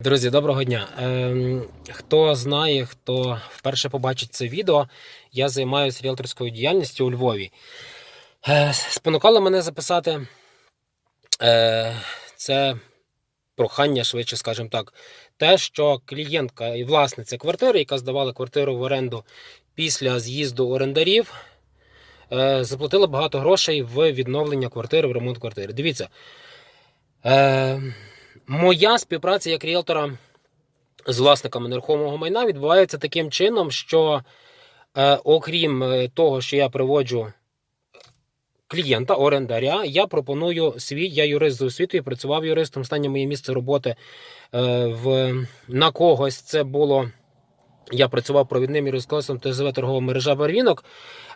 Друзі, доброго дня. Ем, хто знає, хто вперше побачить це відео, я займаюся ріелторською діяльністю у Львові. Е, спонукало мене записати е, це прохання, швидше, скажімо так, те, що клієнтка і власниця квартири, яка здавала квартиру в оренду після з'їзду орендарів, е, заплатила багато грошей в відновлення квартири, в ремонт квартири. Дивіться. Е, Моя співпраця як ріелтора з власниками нерухомого майна відбувається таким чином, що е, окрім е, того, що я приводжу клієнта, орендаря, я пропоную свій, я юрист за освітою, працював юристом. Останнє моє місце роботи е, в, на когось це було. Я працював провідним юрисконсом ТЗВ торгова мережа Барвінок.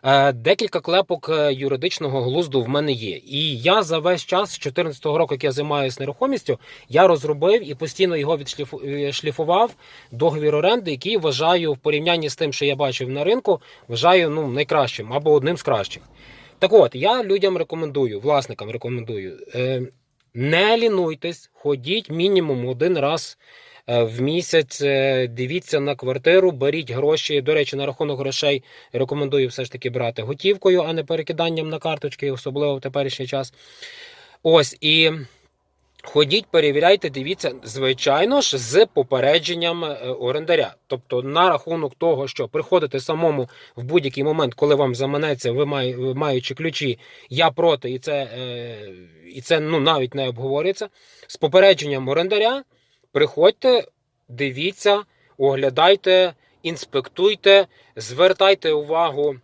Е, Декілька клепок е, юридичного глузду в мене є. І я за весь час, з 2014 року, як я займаюся нерухомістю, я розробив і постійно його відшліфував договір оренди, який вважаю в порівнянні з тим, що я бачив на ринку, вважаю ну, найкращим або одним з кращих. Так от, я людям рекомендую, власникам рекомендую, е, не лінуйтесь, ходіть мінімум один раз е, в місяць, е, дивіться на квартиру, беріть гроші. До речі, на рахунок грошей рекомендую все ж таки брати готівкою, а не перекиданням на карточки, особливо в теперішній час. Ось і. Ходіть, перевіряйте, дивіться, звичайно ж, з попередженням е, орендаря. Тобто, на рахунок того, що приходите самому в будь-який момент, коли вам заманеться, ви маючи ключі, я проти, і це, е, і це ну, навіть не обговорюється. З попередженням орендаря приходьте, дивіться, оглядайте, інспектуйте, звертайте увагу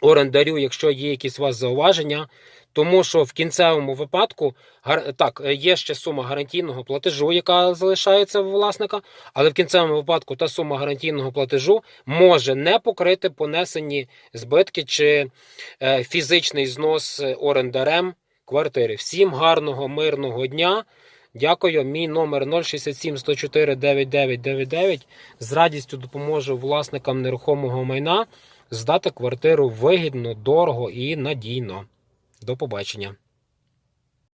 орендарю, якщо є якісь у вас зауваження. Тому що в кінцевому випадку так, є ще сума гарантійного платежу, яка залишається у власника, але в кінцевому випадку та сума гарантійного платежу може не покрити понесені збитки чи е, фізичний знос орендарем квартири. Всім гарного, мирного дня. Дякую. Мій номер 067 104 9999. З радістю допоможу власникам нерухомого майна здати квартиру вигідно, дорого і надійно. До побачення.